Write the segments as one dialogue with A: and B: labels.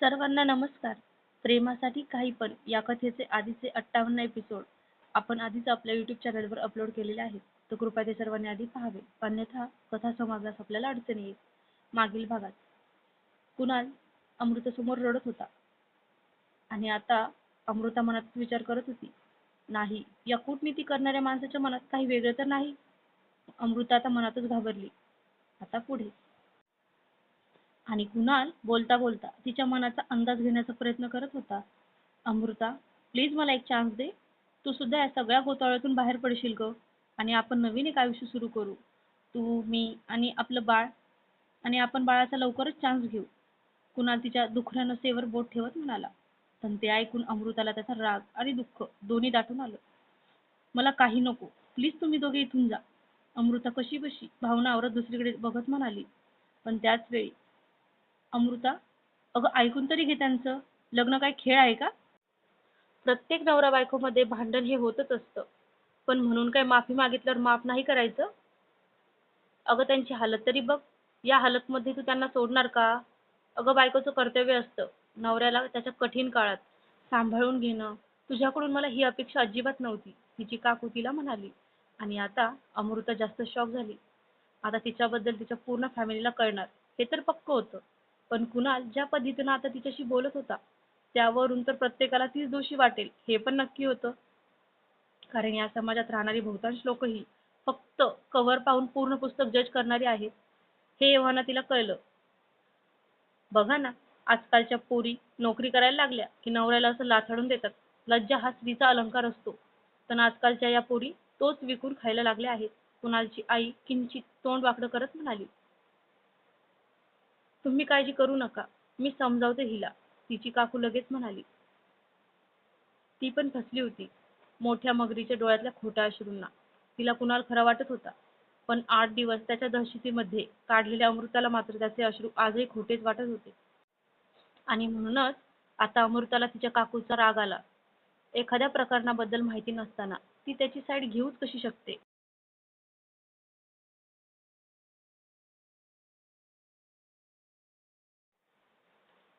A: सर्वांना नमस्कार. प्रेमासाठी काही पण या कथेचे आधीचे अठ्ठावन्न एपिसोड आपण आधीच आपल्या युट्यूब चॅनलवर अपलोड केलेले आहेत. तर कृपया ते सर्वांनी आधी पाहावे. अन्यथा कथा समजण्यास आपल्याला अडचणी येईल मागील भागात. कुणाल अमृतासमोर रडत होता. आणि आता अमृता मनात विचार करत होती. नाही या कूटनीती करणाऱ्या माणसाच्या मनात काही वेगळं तर नाही? अमृता आता मनातच घाबरली. आता पुढे. आणि कुणाल बोलता बोलता तिच्या मनाचा अंदाज घेण्याचा प्रयत्न करत होता. अमृता प्लीज मला एक चान्स दे. तू सुद्धा या सगळ्या घोटाळ्यातून बाहेर पडशील ग आणि आपण नवीन एक आयुष्य सुरू करू. तू मी आणि आपलं बाळ आणि आपण बाळाचा लवकरच चान्स घेऊ. कुणाल तिच्या दुखऱ्या नसेवर बोट ठेवत म्हणाला. पण ते ऐकून अमृताला त्याचा राग आणि दुःख दोन्ही दाटून आलं. मला काही नको. प्लीज तुम्ही दोघे इथून जा. अमृता कशी बशी भावना आवरत दुसरीकडे बघत म्हणाली. पण त्याच वेळी अमृता अगं ऐकून तरी घे त्यांचं. लग्न काय खेळ आहे का? प्रत्येक नवरा बायकोमध्ये भांडण हे होतच असतं. पण म्हणून काय माफी मागितल्यावर माफ नाही करायचं? अगं त्यांची हालत तरी बघ. या हालतमध्ये तू त्यांना सोडणार का? अगं बायकोचं कर्तव्य असतं नवऱ्याला त्याच्या कठीण काळात सांभाळून घेणं. तुझ्याकडून मला ही अपेक्षा अजिबात नव्हती. तिची काकू तिला म्हणाली. आणि आता अमृता जास्त शॉक झाली. आता तिच्याबद्दल तिच्या पूर्ण फॅमिलीला कळणार. हे तर पक्क होतं. पण कुणाल ज्या पद्धतीनं आता तिच्याशी बोलत होता त्यावरून तर प्रत्येकाला तीच दोषी वाटेल हे पण नक्की होतं. कारण या समाजात राहणारी बहुतांश लोक ही फक्त कव्हर पाहून पूर्ण पुस्तक जज करणारी आहेत. हे एव्हाना तिला कळलं. बघा ना आजकालच्या पोरी नोकरी करायला लागल्या की नवऱ्याला असं लाथाडून देतात. लज्जा हा स्त्रीचा अलंकार असतो. पण आजकालच्या या पोरी तोच विकून खायला लागल्या आहेत. कुणालची आई किंचित तोंड वाकडं करत म्हणाली. तुम्ही काळजी करू नका. मी समजावते हिला. तिची काकू लगेच म्हणाली. ती पण फसली होती. मोठ्या मगरीच्या डोळ्यातल्या खोट्या अश्रूंना. तिला कुणाल खरा वाटत होता. पण आठ दिवस त्याच्या दहशतीमध्ये काढलेल्या अमृताला मात्र त्याचे अश्रू आजही खोटेच वाटत होते. आणि म्हणूनच आता अमृताला तिच्या काकूचा राग आला. एखाद्या प्रकरणाबद्दल माहिती नसताना ती त्याची साईड घेऊच कशी शकते?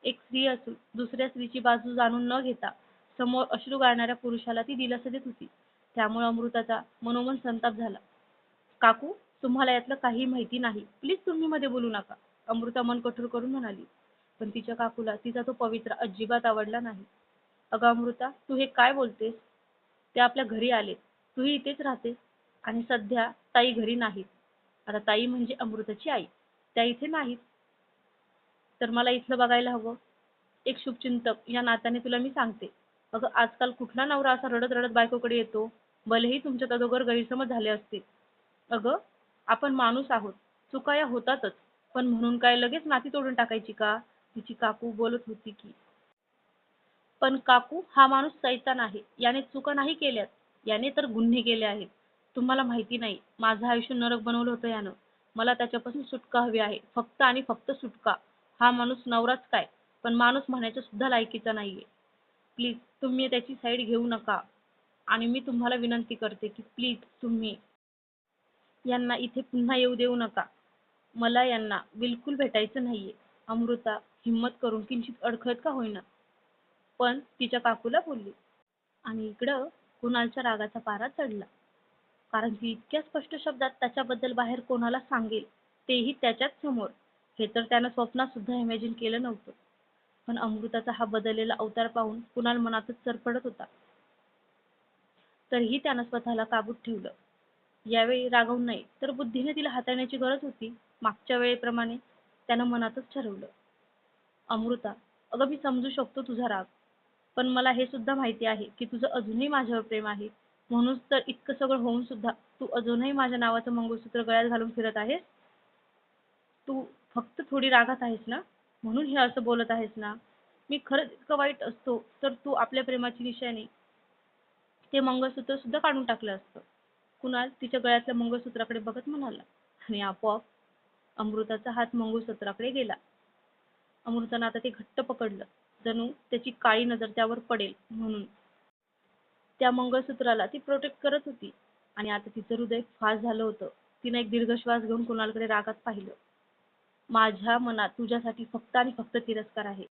A: एक स्त्री असून दुसऱ्या स्त्रीची बाजू जाणून न घेता समोर अश्रू गाळणाऱ्या पुरुषाला ती दिलासा देत होती. त्यामुळे अमृताचा मनोमन संताप झाला. काकू तुम्हाला यातलं काही माहिती नाही. प्लीज तुम्ही मध्ये बोलू नका. अमृता मन कठोर करून म्हणाली. पण तिच्या काकूला तिचा तो पवित्र अजिबात आवडला नाही. अगं अमृता तू हे काय बोलतेस? ते आपल्या घरी आले तूही इथेच राहतेस. आणि सध्या ताई घरी नाहीत. आता ताई म्हणजे अमृताची आई. त्या इथे नाहीत. तर मला इथलं बघायला हवं. एक शुभचिंतक या नात्याने तुला मी सांगते. अगं आजकाल कुठला नवरा असा रडत रडत बायकोकडे येतो? भलेही तुमच्या अगोदर गैरसमज झाले असतील. अगं आपण माणूस आहोत. चुका या होतातच. पण म्हणून काय लगेच नाती तोडून टाकायची का? तिची काकू बोलत होती की पण काकू हा माणूस सैतान आहे. याने चुका नाही केल्यात. याने तर गुन्हे केले आहेत. तुम्हाला माहिती नाही. माझं आयुष्य नरक बनवलं होतं यानं. मला त्याच्यापासून सुटका हवी आहे. फक्त आणि फक्त सुटका. हा माणूस नवराच काय? पण माणूस म्हणायच्या सुद्धा लायकीचा नाहीये. प्लीज तुम्ही त्याची साईड घेऊ नका. आणि मी तुम्हाला विनंती करते की प्लीज तुम्ही यांना इथे पुन्हा येऊ देऊ नका. मला यांना बिलकुल भेटायचं नाहीये. अमृता हिम्मत करून किंचित अडखळत का होईना? पण तिच्या काकूला बोलली. आणि इकडं कुणालच्या रागाचा पारा चढला. कारण ती इतक्या स्पष्ट शब्दात त्याच्याबद्दल बाहेर कोणाला सांगेल तेही त्याच्याच समोर. हे तर त्यानं स्वप्नात सुद्धा imagine केलं नव्हतं. पण अमृताचा हा बदललेला अवतार पाहून कुणाल मनातच सरपडत होता. तरीही त्यानं स्वतःला काबूत ठेवलं. यावेळी रागवून नाही तर बुद्धीने तिला हाताळण्याची गरज होती. मागच्या वेळेप्रमाणे त्यानं मनातच ठरवलं. अमृता अगं मी समजू शकतो तुझा राग पण मला हे सुद्धा माहिती आहे की तुझं अजूनही माझ्यावर प्रेम आहे. म्हणून तर इतकं सगळं होऊन सुद्धा तू अजूनही माझ्या नावाचं मंगळसूत्र गळ्यात घालून फिरत आहेस? तू फक्त थोडी रागात आहेस ना? म्हणून हे असं बोलत आहेस ना? मी खरंच इतकं वाईट असतो तर तू आपल्या प्रेमाची निशाणी. ते मंगळसूत्र सुद्धा काढून टाकलं असतं. कुणाल तिच्या गळ्यातल्या मंगळसूत्राकडे बघत म्हणाला आणि आपोआप अमृताचा हात मंगळसूत्राकडे गेला. अमृतानं आता ते घट्ट पकडलं. जणू त्याची काळी नजर त्यावर पडेल म्हणून. त्या मंगळसूत्राला ती प्रोटेक्ट करत होती. आणि आता तिचं हृदय फास्ट झालं होतं. तिने एक दीर्घ श्वास घेऊन कुणालकडे रागात पाहिलं. माझ्या मनात तुझ्यासाठी फक्त आणि फक्त तिरस्कार आहे.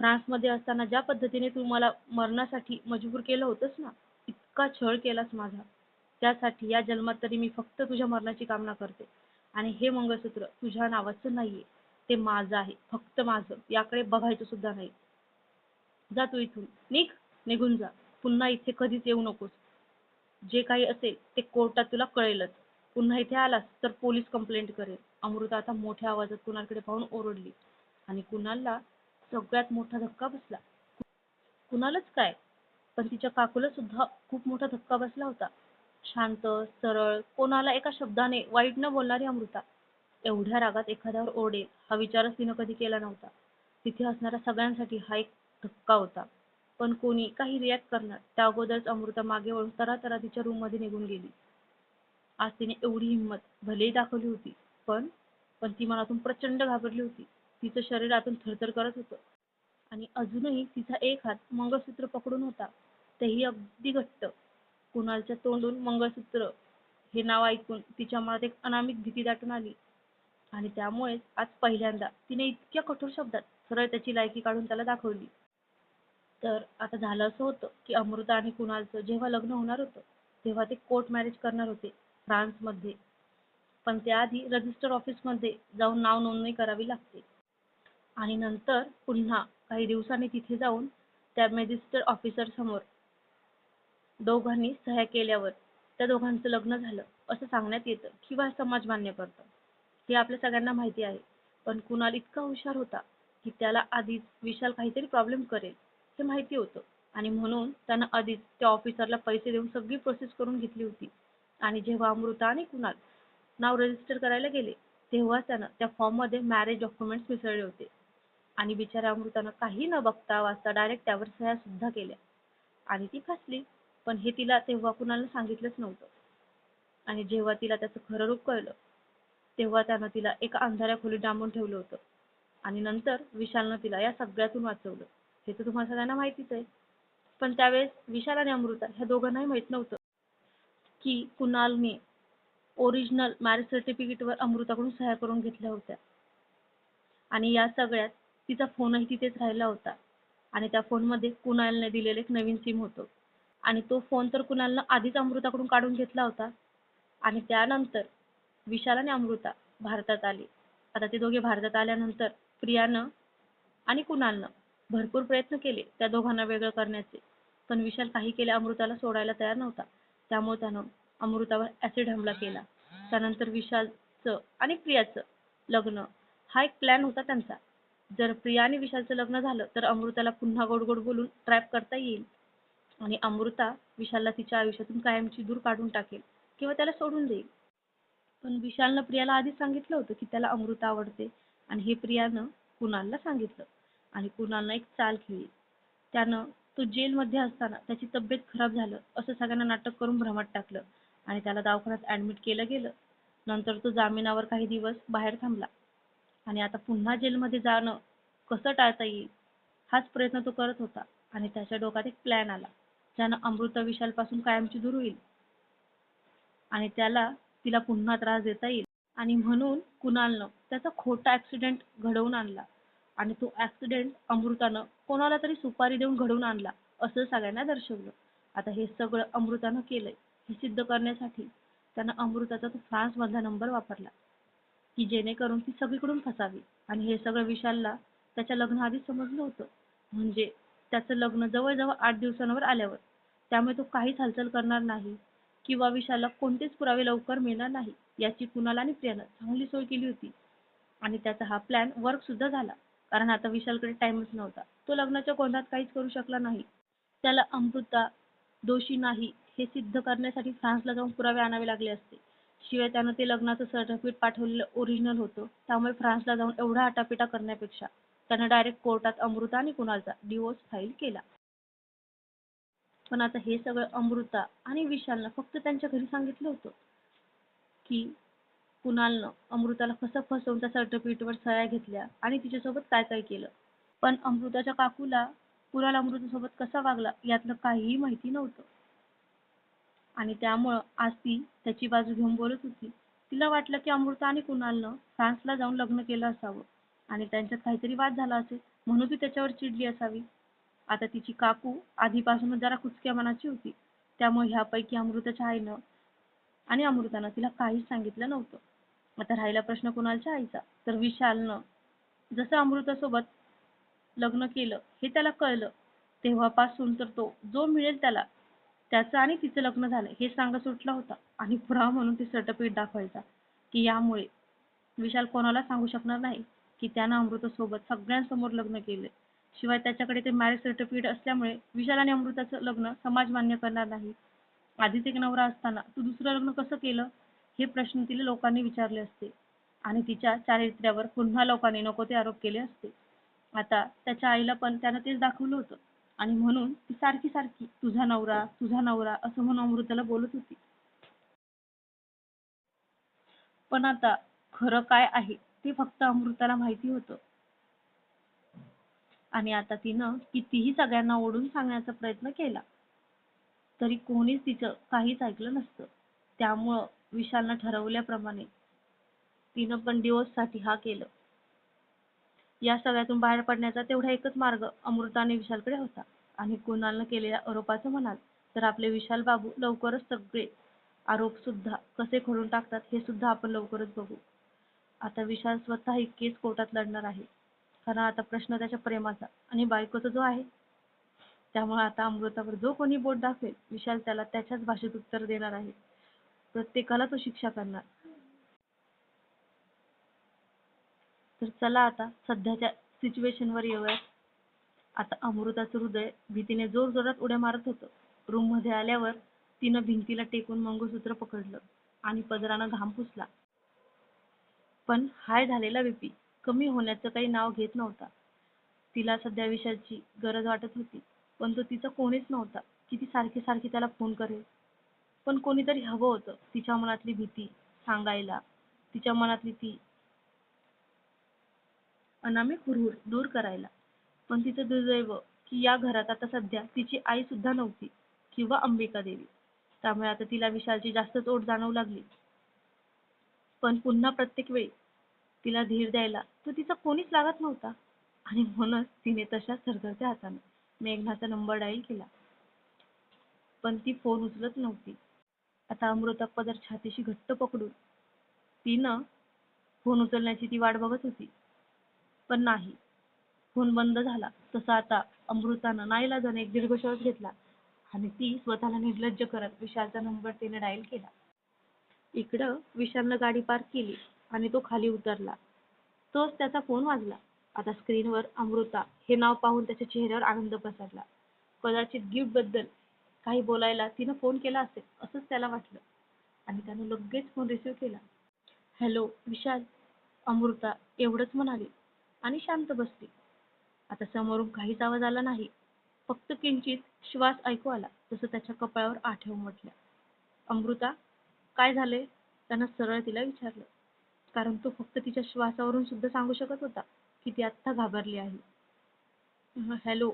A: फ्रान्समध्ये असताना ज्या पद्धतीने तू मला मरणासाठी मजबूर केलं होतंस ना इतका छळ केलास माझा. त्यासाठी या जन्मात तरी मी फक्त तुझ्या मरणाची कामना करते. आणि हे मंगळसूत्र तुझ्या नावाचं नाहीये. ते माझं आहे फक्त माझं. याकडे बघायचं सुद्धा नाही. जा तू इथून. निघ. निघून जा. पुन्हा इथे कधीच येऊ नकोस. जे काही असेल ते कोर्टात तुला कळेलच. पुन्हा इथे आलास तर पोलीस कंप्लेंट करेल. अमृता आता मोठ्या आवाजात कुणालकडे पाहून ओरडली. आणि कुणालला सगळ्यात मोठा धक्का बसला. कुणालच काय? पण तिच्या काकूला सुद्धा खूप मोठा धक्का बसला होता. शांत सरळ कोणाला एका शब्दाने वाईट न बोलणारी अमृता. एवढ्या रागात एखाद्यावर ओरडेल हा विचारच तिनं कधी केला नव्हता. तिथे असणाऱ्या सगळ्यांसाठी हा एक धक्का होता. पण कोणी काही रिॲक्ट करणार त्या अगोदरच अमृता मागे वळून तरा तरा तिच्या रूममध्ये निघून गेली. आज तिने एवढी हिंमत भलेही दाखवली होती. पण पण ती मनातून प्रचंड घाबरली होती. तिचं शरीर आतून थरथर करत होतं. आणि अजूनही तिचा एक हात मंगळसूत्र पकडून होता. तेही अगदी घट्ट. कुणालच्या तोंडून मंगळसूत्र हे नाव ऐकून तिच्या मनात एक अनामिक भीती दाटून आली. आणि त्यामुळेच आज पहिल्यांदा तिने इतक्या कठोर शब्दात सरळ त्याची लायकी काढून त्याला दाखवली. तर आता झालं असं होतं की अमृता आणि कुणालचं जेव्हा लग्न होणार होतं तेव्हा ते कोर्ट मॅरेज करणार होते फ्रान्समध्ये. पण त्याआधी रजिस्टर ऑफिसमध्ये जाऊन नाव नोंदणी करावी लागते. आणि नंतर पुन्हा काही दिवसांनी तिथे जाऊन त्या register officer समोर दोघांनी सह्या केल्यावर त्या दोघांचं लग्न झालं असं सांगण्यात येतं किंवा समाज मान्य करतं. हे आपल्या सगळ्यांना माहिती आहे. पण कुणाल इतका हुशार होता की त्याला आधीच विशाल काहीतरी प्रॉब्लेम करेल हे माहिती होतं. आणि म्हणून त्यानं आधीच त्या ऑफिसरला पैसे देऊन सगळी प्रोसेस करून घेतली होती. आणि जेव्हा अमृता आणि कुणाल नाव रजिस्टर करायला गेले तेव्हा त्यानं त्या फॉर्ममध्ये मॅरेज डॉक्युमेंट्स मिसळले होते. आणि बिचाऱ्या अमृतानं काही न बघता वाचता डायरेक्ट त्यावर सह्या सुद्धा केल्या. आणि ती फसली. पण हे तिला तेव्हा कुणाला सांगितलंच नव्हतं. आणि जेव्हा तिला त्याचं खरं रूप कळलं तेव्हा त्यानं तिला एका अंधाऱ्या खोलीत डांबून ठेवलं होतं. आणि नंतर विशालनं तिला या सगळ्यातून वाचवलं. हे तर तुम्हाला सगळ्यांना माहितीच आहे. पण त्यावेळेस विशाल आणि अमृता ह्या दोघांनाही माहीत नव्हतं की कुणालने original marriage certificate वर अमृताकडून सह्या करून घेतल्या होत्या. आणि या सगळ्यात तिचा phone ही तिथेच राहिला होता. आणि त्या phone मध्ये कुणालने दिलेलं एक नवीन SIM होतं. आणि तो phone तर कुणालने आधीच अमृताकडून काढून घेतला होता. आणि त्यानंतर विशाल आणि अमृता भारतात आली. आता ते दोघे भारतात आल्यानंतर प्रियानं आणि कुणालनं भरपूर प्रयत्न केले त्या दोघांना वेगळं करण्याचे. पण विशाल काही केले अमृताला सोडायला तयार नव्हता. त्यामुळे त्यानं अमृतावर acid हमला केला. त्यानंतर विशालचं आणि प्रियाचं लग्न. हा एक plan होता त्यांचा. जर प्रिया आणि विशालचं लग्न झालं तर अमृताला पुन्हा गोड गोड बोलून trap करता येईल. आणि अमृता विशालला तिच्या आयुष्यातून कायमची दूर काढून टाकेल किंवा त्याला सोडून देईल. पण विशालनं प्रियाला आधीच सांगितलं होतं की त्याला अमृता आवडते. आणि हे प्रियानं कुणालला सांगितलं? आणि कुणालनं एक चाल खेळली त्यानं तो जेलमध्ये असताना त्याची तब्येत खराब झालं असं सगळ्यांना नाटक करून भ्रमात टाकलं. आणि त्याला दवाखान्यात ऍडमिट केलं गेलं. नंतर तो जामिनावर काही दिवस बाहेर थांबला. आणि आता पुन्हा जेलमध्ये जाणं कसं टाळता येईल हाच प्रयत्न तो करत होता. आणि त्याच्या डोक्यात एक प्लॅन आला ज्यानं अमृता विशालपासून कायमची दूर होईल. आणि त्याला तिला पुन्हा त्रास देता येईल. आणि म्हणून कुणालनं त्याचा खोटा ऍक्सिडेंट घडवून आणला. आणि तो ऍक्सिडेंट अमृतानं कोणाला तरी सुपारी देऊन घडवून आणला असं सगळ्यांना दर्शवलं. आता हे सगळं अमृतानं केलंय. हे सिद्ध करण्यासाठी त्यानं अमृताचा तो फ्रान्स मधला नंबर वापरला. की जेणेकरून ती सगळीकडून फसावी. आणि हे सगळं विशालला त्याच्या लग्नाआधीच समजलं होतं. म्हणजे त्याचं लग्न जवळजवळ आठ दिवसांवर आल्यावर. त्यामुळे तो काहीच हालचाल करणार नाही. किंवा विशालला कोणतेच पुरावे लवकर मिळणार नाही. याची कुणाला आणि प्रियानं चांगली सोय केली होती. आणि त्याचा हा प्लॅन वर्क सुद्धा झाला. कारण आता विशालकडे टाइमच नव्हता. तो लग्नाच्या गोंधळात काहीच करू शकला नाही. त्याला अमृता दोषी नाही. हे सिद्ध करण्यासाठी फ्रान्सला जाऊन पुरावे आणावे लागले असते. शिवाय त्यानं ते लग्नाचं सर्टिफिकेट पाठवलेलं ओरिजिनल होतं. त्यामुळे फ्रान्सला जाऊन एवढा आटापिटा करण्यापेक्षा त्यानं डायरेक्ट कोर्टात अमृता आणि कुणालचा डिवोर्स फाईल केला. पण आता हे सगळं अमृता आणि विशालनं फक्त त्यांच्या घरी सांगितलं होतं की कुणालनं अमृताला कसं फसवून त्या सर्टिफिकेटवर सह्या घेतल्या आणि तिच्यासोबत काय काय केलं. पण अमृताच्या काकूला कुणाल अमृतासोबत कसा वागला यातलं काहीही माहिती नव्हतं. आणि त्यामुळं आज ती त्याची बाजू घेऊन बोलत होती. तिला वाटलं की अमृता आणि कुणालनं फ्रान्सला जाऊन लग्न केलं असावं आणि त्यांच्यात काहीतरी वाद झाला असेल म्हणून ती त्याच्यावर चिडली असावी. आता तिची काकू आधीपासूनच जरा कुचक्या मनाची होती. त्यामुळे ह्यापैकी अमृताच्या आईनं आणि अमृतानं तिला काहीच सांगितलं नव्हतं. आता राहिला प्रश्न कुणालच्या आईचा? तर विशालनं. जसं अमृतासोबत लग्न केलं हे त्याला कळलं. तेव्हापासून तर तो जो मिळेल त्याला. त्याचं आणि तिचं लग्न झालं हे सांगा सुटला होता. आणि पुरावा म्हणून ती सटपीट दाखवायचा की यामुळे विशाल कोणाला सांगू शकणार नाही की त्यानं अमृतासोबत सगळ्यांसमोर लग्न केले शिवाय त्याच्याकडे ते मॅरेज सर्टिफिकेट असल्यामुळे विशाल आणि अमृताचं लग्न समाज मान्य करणार नाही. आधीच एक नवरा असताना तू दुसरं लग्न कसं केलं? हे प्रश्न तिला लोकांनी विचारले असते. आणि तिच्या चारित्र्यावर पुन्हा लोकांनी नको ते आरोप केले असते. आता त्याच्या आईला पण त्यानं तेच दाखवलं होतं. आणि म्हणून ती सारखी सारखी तुझा नवरा तुझा नवरा असं म्हणून अमृताला बोलत होती. पण आता खरं काय आहे ते फक्त अमृताला माहिती होतं. आणि आता तिनं कितीही सगळ्यांना ओढून सांगण्याचा प्रयत्न केला तरी कोणीच तिचं काहीच ऐकलं नसतं. त्यामुळं विशालनं ठरवल्याप्रमाणे तिनं पण divorce साठी हा केलं. या सगळ्यातून बाहेर पडण्याचा तेवढा एकच मार्ग अमृता आणि विशालकडे होता. आणि कुणालनं केलेल्या आरोपाचं म्हणाल तर आपले विशाल बाबू लवकरच सगळे आरोप सुद्धा कसे खोडून टाकतात हे सुद्धा आपण लवकरच बघू. आता विशाल स्वतः ही केस कोर्टात लढणार आहे. कारण आता प्रश्न त्याच्या प्रेमाचा आणि बायकोचा जो आहे. त्यामुळे आता अमृतावर जो कोणी बोट दाखवेल विशाल त्याला त्याच्याच भाषेत उत्तर देणार आहे. प्रत्येकाला तो शिक्षा करणार. तर चला आता सध्याच्या सिच्युएशन वर येऊयात. आता अमृताचं हृदय भीतीने जोर जोरात उड्या मारत होतं. रूममध्ये आल्यावर तिनं भिंतीला टेकून मंगळसूत्र पकडलं आणि पदरानं घाम पुसला. पण हाय झालेला बीपी कमी होण्याचं काही नाव घेत नव्हता. तिला सध्या विषयाची गरज वाटत होती पण तो तिचा कोणीच नव्हता. की ती सारखी सारखी त्याला फोन करेल. पण कोणीतरी हवं होतं तिच्या मनातली भीती सांगायला. तिच्या मनातली ती अनामिक हुरहुर दूर करायला. पण तिचं दुर्दैव की या घरात आता सध्या तिची आई सुद्धा नव्हती किंवा अंबिका देवी. त्यामुळे आता तिला विशालची जास्तच ओढ जाणवू लागली. पण पुन्हा प्रत्येक वेळी तिला धीर द्यायला तो तिचा कोणीच लागत नव्हता. आणि म्हणूनच तिने तशाच थरथरत्या हाताने मेघनाचा नंबर डायल केला. पण ती फोन उचलत नव्हती. आता अमृता पदर छातीशी घट्ट पकडून तिनं फोन उचलण्याची ती वाट बघत होती. पण नाही. फोन बंद झाला. तसा आता अमृतानं नाईलाजाने एक दीर्घ श्वास घेतला आणि ती स्वतःला निर्लज्ज करत विशालचा नंबर तिने डायल केला. इकडं विशालनं गाडी पार्क केली आणि तो खाली उतरला. तोच त्याचा फोन वाजला. आता स्क्रीनवर अमृता हे नाव पाहून त्याच्या चेहऱ्यावर आनंद पसरला. कदाचित गिफ्टबद्दल काही बोलायला तिनं फोन केला असेल असंच त्याला वाटलं. आणि त्यानं लगेच फोन रिसीव केला. हॅलो विशाल अमृता एवढंच म्हणाली. आणि शांत बसली. आता समोरून काहीच आवाज आला नाही. फक्त किंचित श्वास ऐकू आला तसं त्याच्या कपाळावर आठव म्हटल्या अमृता काय झाले त्यानं सरळ तिला विचारलं. कारण तो फक्त तिच्या श्वासावरून सुद्धा सांगू शकत होता की ती आत्ता घाबरली आहे. हॅलो.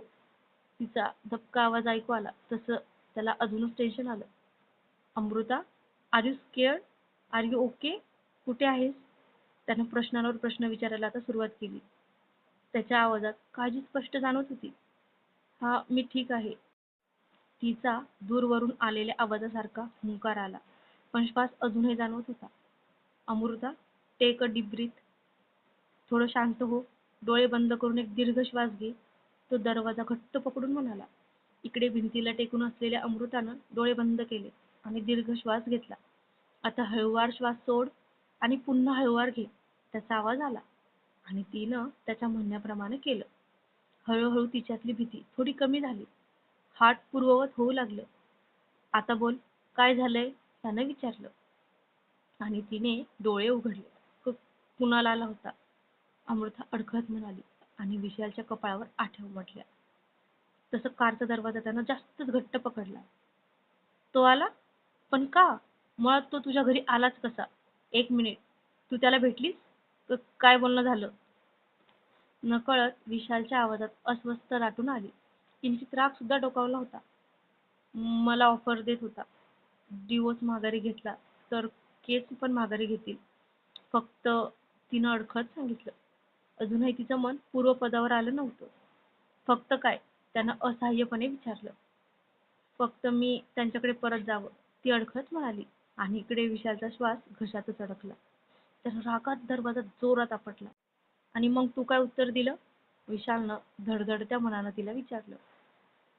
A: तिचा धक्का आवाज ऐकू आला तसं त्याला अजूनच टेन्शन आलं. Amruta are you scared are you okay कुठे आहेस? त्यानं प्रश्नांवर प्रश्न विचारायला आता सुरुवात केली. त्याच्या आवाजात काळजी स्पष्ट जाणवत होती. हा मी ठीक आहे. तिचा दूरवरून आलेल्या आवाजासारखा हुंकार आला. पण श्वास अजूनही जाणवत होता. Amruta take a deep breath थोडं शांत हो. डोळे बंद करून एक दीर्घ श्वास घे. तो दरवाजा घट्ट पकडून म्हणाला. इकडे भिंतीला टेकून असलेल्या अमृतानं डोळे बंद केले आणि दीर्घ श्वास घेतला. आता हळूवार श्वास सोड आणि पुन्हा हळूवार घे. त्याचा आवाज आला. आणि तिनं त्याच्या म्हणण्याप्रमाणे केलं. हळूहळू तिच्यातली भीती थोडी कमी झाली. हात पूर्ववत होऊ लागलं. आता बोल काय झालंय? त्यानं विचारलं. आणि तिने डोळे उघडले. क- कुणाला आला होता? अमृता अडखळत म्हणाली आणि विशालच्या कपाळावर आठव म्हटल्या तसं कारचा दरवाजा त्यानं जास्तच घट्ट पकडला. तो आला? पण का? मुळात तो तुझ्या घरी आलाच कसा? एक मिनिट. तू त्याला भेटलीस? काय बोलणं झालं? नकळत विशालच्या आवाजात अस्वस्थ दाटून आली. किंचित राग सुद्धा डोकावला होता. मला ऑफर देत होता. डिवोर्स माघारी घेतला तर केस पण माघारी घेतील. फक्त तिनं अडखळत सांगितलं. अजूनही तिचं मन पूर्वपदावर आलं नव्हतं. फक्त काय? त्यानं असहाय्यपणे विचारलं. फक्त मी त्यांच्याकडे परत जावं. ती अडखळत म्हणाली आणि इकडे विशालचा श्वास घशातच अडकला. रागात दरवाजा जोरात आपटला. आणि मग तू काय उत्तर दिलं? विशालनं धडधडत्या मनानं तिला विचारलं.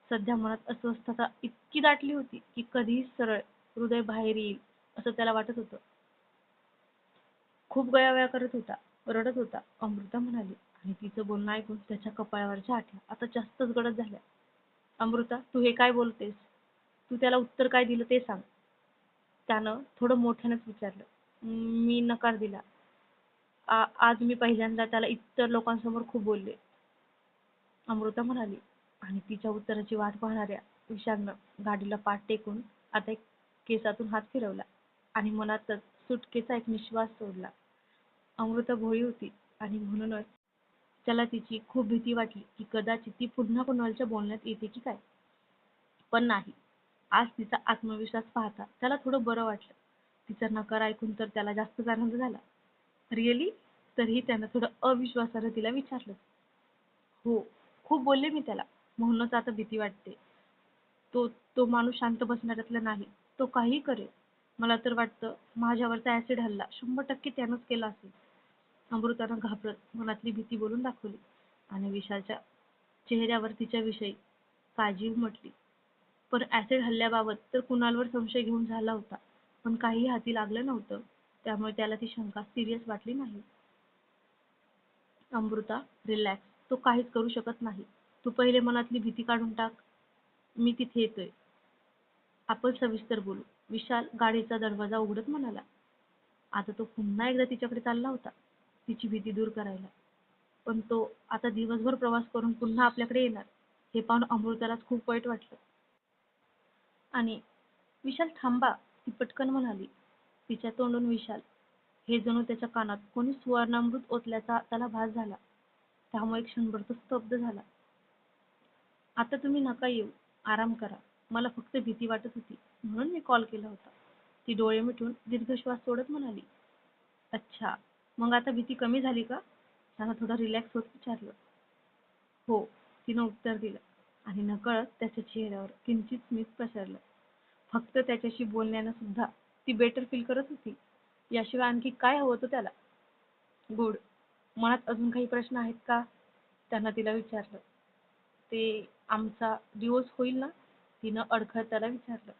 A: सध्या मनात अस्वस्थता इतकी दाटली होती की कधीही सरळ हृदय बाहेर येईल असं त्याला वाटत होतं. खूप गयावया करत होता रडत होता. अमृता म्हणाली आणि तिचं बोलणं ऐकून त्याच्या कपाळावरच्या आठ्या आता जास्तच गडद झाल्या. अमृता तू हे काय बोलतेस? तू त्याला उत्तर काय दिलं ते सांग. त्यानं थोडं मोठ्यानंच विचारलं. मी नकार दिला. आ- आज मी पहिल्यांदा त्याला इतर लोकांसमोर खूप बोलले. अमृता म्हणाली आणि तिच्या उत्तराची वाट पाहणाऱ्या विशालनं गाडीला पाठ टेकून आता एक केसातून हात फिरवला आणि मनातच सुटकेचा एक निश्वास सोडला. अमृता भोळी होती आणि म्हणूनच त्याला तिची खूप भीती वाटली की कदाचित ती पुन्हा कुणालच्या बोलण्यात येते की काय? पण नाही. आज तिचा आत्मविश्वास पाहता त्याला थोडं बरं वाटलं. तिचा नकार ऐकून तर त्याला जास्तच आनंद झाला. रिअली तरीही त्यानं थोडं अविश्वासानं तिला विचारलं. हो खूप बोलले मी त्याला. म्हणूनच आता भीती वाटते. तो तो माणूस शांत बसणाऱ्यातला नाही. तो काहीही करेल. मला तर वाटतं माझ्यावरचा ऍसिड हल्ला शंभर टक्के त्यानंच केला असेल. अमृतानं घाबरत मनातली भीती बोलून दाखवली. आणि विशालच्या चेहऱ्यावर तिच्याविषयी काळजी उमटली. पण ऍसिड हल्ल्याबाबत तर कुणालवर संशय घेऊन झाला होता. पण काही हाती लागलं नव्हतं. त्यामुळे त्याला ती शंका सिरियस वाटली नाही. अमृता रिलॅक्स तो काहीच करू शकत नाही. तू पहिले मनातली भीती काढून टाक. मी तिथे येतोय. आपण सविस्तर बोलू. विशाल गाडीचा दरवाजा उघडत म्हणाला. आता तो पुन्हा एकदा तिच्याकडे चालला होता. तिची भीती दूर करायला. पण तो आता दिवसभर प्रवास करून पुन्हा आपल्याकडे येणार. हे पाहून अमृतालाच खूप वाईट वाटलं. आणि विशाल थांबा. ती पटकन म्हणाली तिच्या तोंडून विशाल. हे जणू त्याच्या कानात कोणी सुवर्णामृत ओतल्याचा त्याला भास झाला. त्यामुळे क्षणभर तो स्तब्ध झाला. आता तुम्ही नका येऊ. आराम करा. मला फक्त भीती वाटत होती. म्हणून मी कॉल केला होता. ती डोळे मिटून दीर्घ श्वास सोडत म्हणाली अच्छा. मग आता भीती कमी झाली का? त्यानं थोडं रिलॅक्स होत विचारलं. हो. तिनं उत्तर दिलं आणि नकळत त्याच्या चेहऱ्यावर किंचित स्मित पसरलं. फक्त त्याच्याशी बोलण्यानं सुद्धा ती बेटर फील करत होती. याशिवाय आणखी काय हवं होतं त्याला? गुड. मनात अजून काही प्रश्न आहेत का? त्यानं तिला विचारलं. ते आमचा दिवस होईल ना? तिनं अडखळ त्याला विचारलं.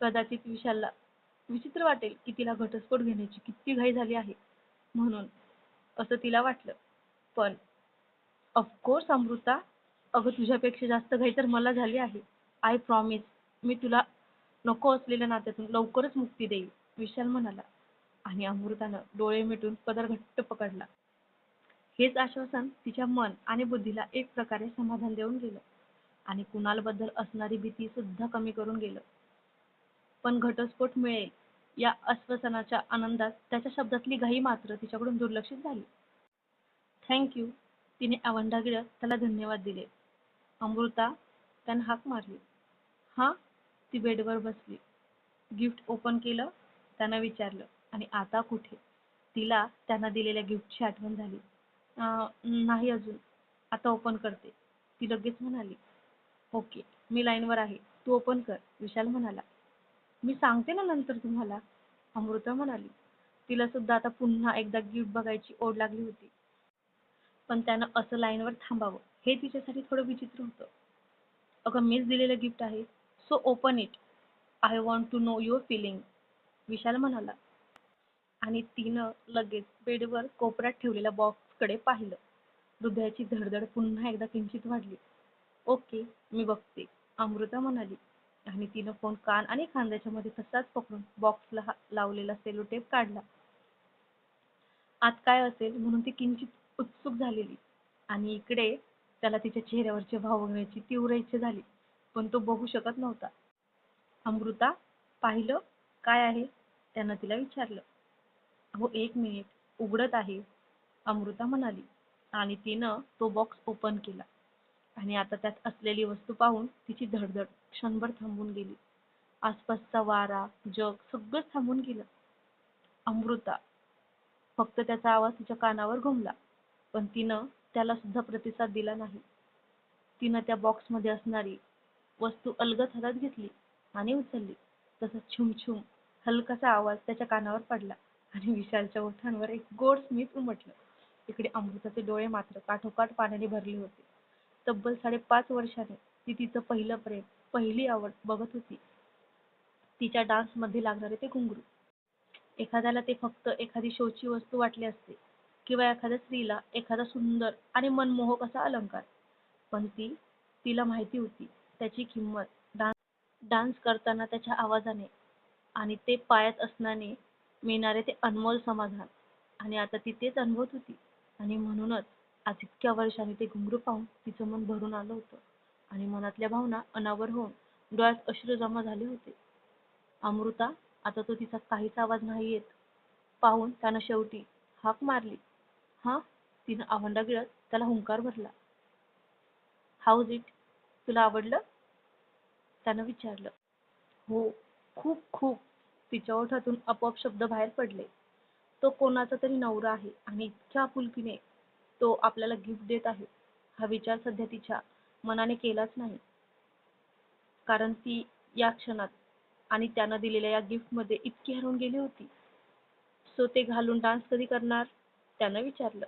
A: कदाचित विशालला विचित्र वाटेल की तिला घटस्फोट घेण्याची किती घाई झाली आहे म्हणून असं तिला वाटलं. पण ऑफकोर्स अमृता अगं तुझ्यापेक्षा जास्त घाई तर मला झाली आहे. आय प्रॉमिस मी तुला नको असलेल्या नात्यातून लवकरच मुक्ती देईल विशाल म्हणाला. आणि अमृतानं डोळे मिटून पदर घट्ट पकडला. हेच आश्वासन तिच्या मन आणि बुद्धीला एक प्रकारे समाधान देऊन गेलं. आणि कुणालबद्दल असणारी भीती सुद्धा कमी करून गेलं. पण घटस्फोट मिळेल या आश्वासनाच्या आनंदात त्याच्या शब्दातली घाई मात्र तिच्याकडून दुर्लक्षित झाली. थँक्यू तिने आवंडा गिळत त्याला धन्यवाद दिले. अमृता त्यानं हाक मारली. हा? ती बेडवर बसली. गिफ्ट ओपन केलं त्यानं विचारलं आणि आता कुठे? तिला त्यानं दिलेल्या गिफ्टची आठवण झाली. "अं, नाही अजून. आता ओपन करते. ती लगेच म्हणाली ओके मी लाईनवर आहे. तू ओपन कर विशाल म्हणाला. मी सांगते ना नंतर तुम्हाला अमृता म्हणाली. तिला सुद्धा आता पुन्हा एकदा गिफ्ट बघायची ओढ लागली होती. पण त्यानं असं लाईनवर थांबावं हे तिच्यासाठी थोडं विचित्र होतं. अगं मीच दिलेलं गिफ्ट आहे. So open it I want to know your feeling Vishal म्हणाला. आणि तिनं लगेच बेडवर कोपऱ्यात ठेवलेल्या बॉक्सकडे पाहिलं. हृदयाची धडधड पुन्हा एकदा किंचित वाढली. ओके मी बघते अमृता म्हणाली. आणि तिनं फोन कान आणि खांद्याच्या मध्ये तसाच पकडून बॉक्सला लावलेला सेलो टेप काढला. आत काय असेल म्हणून ती किंचित उत्सुक झालेली. आणि इकडे त्याला तिच्या चेहऱ्यावरचे भाव बघण्याची तीव्र इच्छा झाली. पण तो बघू शकत नव्हता. अमृता पाहिलं काय आहे? त्यानं तिला विचारलं. हो एक मिनिट उघडत आहे. अमृता म्हणाली. आणि तिनं तो बॉक्स ओपन केला. आणि आता त्यात असलेली वस्तू पाहून तिची धडधड क्षणभर थांबून गेली. आसपासचा वारा जग सगळंच थांबून गेलं. अमृता फक्त त्याचा आवाज तिच्या कानावर घुमला. पण तिनं त्याला सुद्धा प्रतिसाद दिला नाही. तिनं त्या बॉक्समध्ये असणारी वस्तू अलगद हातात घेतली आणि उचलली. तसंच छुम छुम हलकासा आवाज त्याच्या कानावर पडला आणि विशालच्या ओठांवर एक गोड स्मित उमटलं. इकडे अमृताचे डोळे मात्र काठोकाठ पाण्याने भरले होते. तब्बल साडेपाच वर्षाने ती तिचं पहिलं प्रेम पहिली आवड बघत होती. तिच्या डान्समध्ये लागणारे ते घुंगरू. एखाद्याला ते फक्त एखादी शोची वस्तू वाटली असते किंवा एखाद्या स्त्रीला एखादा सुंदर आणि मनमोहक असा अलंकार. पण ती तिला माहिती होती त्याची किंमत. dance करताना त्याच्या आवाजाने आणि ते पायात असण्याने मिळणारे ते अनमोल समाधान. आणि आता ती तेच अनुभवत होती. आणि म्हणूनच आज इतक्या वर्षांनी ते घुंगरू पाहून तिचं मन भरून आलं होतं. आणि मनातल्या भावना अनावर होऊन डोळ्यात अश्रू जमा झाले होते. अमृता आता तो तिचा काहीच आवाज नाही येत. पाहून त्यानं शेवटी हाक मारली. हा? तिनं आवंडा गिळत त्याला हुंकार भरला. हाऊज इट तुला आवडलं? त्यानं विचारलं. हो खूप खूप. तिच्या ओठातून आपोआप शब्द बाहेर पडले. तो कोणाचा तरी नवरा आहे आणि इतक्या आपुलकीने तो आपल्याला गिफ्ट देत आहे. हा विचार सध्या तिच्या मनाने केलाच नाही. कारण ती या क्षणात आणि त्यानं दिलेल्या या गिफ्टमध्ये इतकी हरवून गेली होती. सो ते घालून डान्स कधी करणार? त्यानं विचारलं.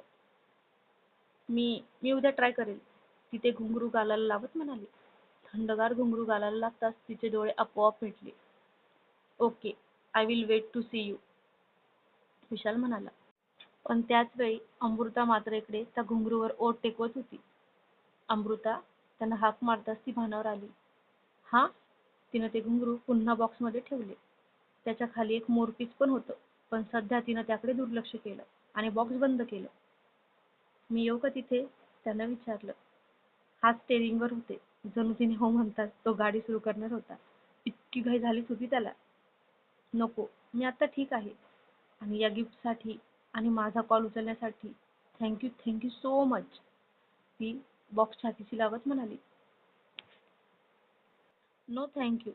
A: मी मी उद्या ट्राय करेल. तिथे घुंगरू गालाला लावत म्हणाली. थंडगार घुंगरू गालाला लागताच तिचे डोळे आपोआप मिटले okay I will wait to see you Vishal म्हणाला. पण त्याच वेळी अमृता मात्र इकडे त्या घुंगरूवर ओठ टेकवत होती. अमृता त्यांना हाक मारताच ती भानावर आली. हा तिनं ते घुंगरू पुन्हा बॉक्समध्ये ठेवले. त्याच्याखाली एक मोरपीस पण होतं पण सध्या तिनं त्याकडे दुर्लक्ष केलं आणि बॉक्स बंद केलं. मी येऊ का तिथे? त्यानं विचारलं. हात स्टेरिंगवर होते. जणू तिने हो म्हणताच तो गाडी सुरू करणार होता. इतकी घाई झालीच होती त्याला. नको मी आता ठीक आहे. आणि या गिफ्टसाठी आणि माझा कॉल उचलण्यासाठी thank you thank you so much ती बॉक्स छातीशी लावत म्हणाली. No thank you.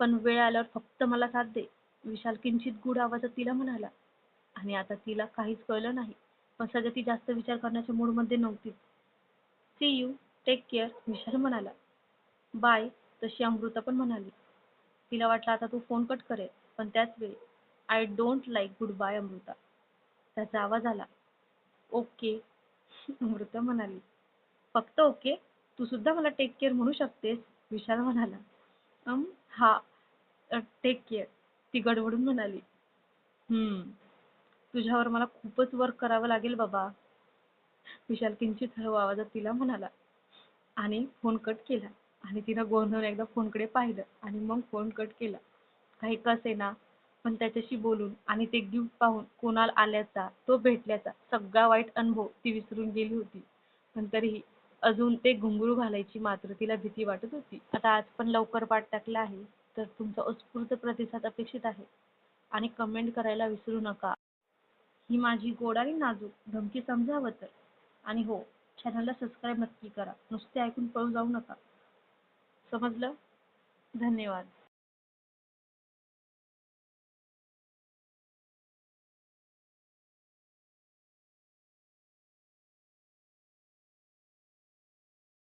A: पण वेळ आल्यावर फक्त मला साथ दे. विशाल किंचित गुढ आवाजात तिला म्हणाला. आणि आता तिला काहीच कळलं नाही. पण सध्या ती जास्त विचार करण्याच्या मूडमध्ये नव्हती see you take care Vishal म्हणाला. बाय तशी अमृता पण म्हणाली. तिला वाटलं आता तू फोन कट करेल पण त्याच वेळी I don't like goodbye Amruta. त्याचा आवाज आला. ओके अमृता म्हणाली. फक्त ओके तू सुद्धा मला टेक केअर म्हणू शकतेस विशाल म्हणाला. अम हा टेक केअर ती गडबडून म्हणाली. हम्म तुझ्यावर मला खूपच वर्क करावं लागेल बाबा. विशाल किंचित हळू आवाजात तिला म्हणाला. आणि फोन कट केला. आणि तिनं गोंधळून एकदा फोनकडे पाहिलं आणि मग फोन कट केला. काही कसेना पण त्याच्याशी बोलून आणि ते गिफ्ट पाहून कोणाला आल्याचा तो भेटल्याचा सगळा वाईट अनुभव ती विसरून गेली होती. पण तरीही अजून ते घुंगरू घालायची मात्र तिला भीती वाटत होती. आता आज पण लवकर पाठ टाकला आहे तर तुमचा उत्स्फूर्त प्रतिसाद अपेक्षित आहे. आणि कमेंट करायला विसरू नका. ही माझी गोड आणि नाजूक धमकी समजावं तर. आणि हो चॅनलला सबस्क्राईब नक्की करा. नुसते ऐकून पळू जाऊ नका. समजलं? धन्यवाद.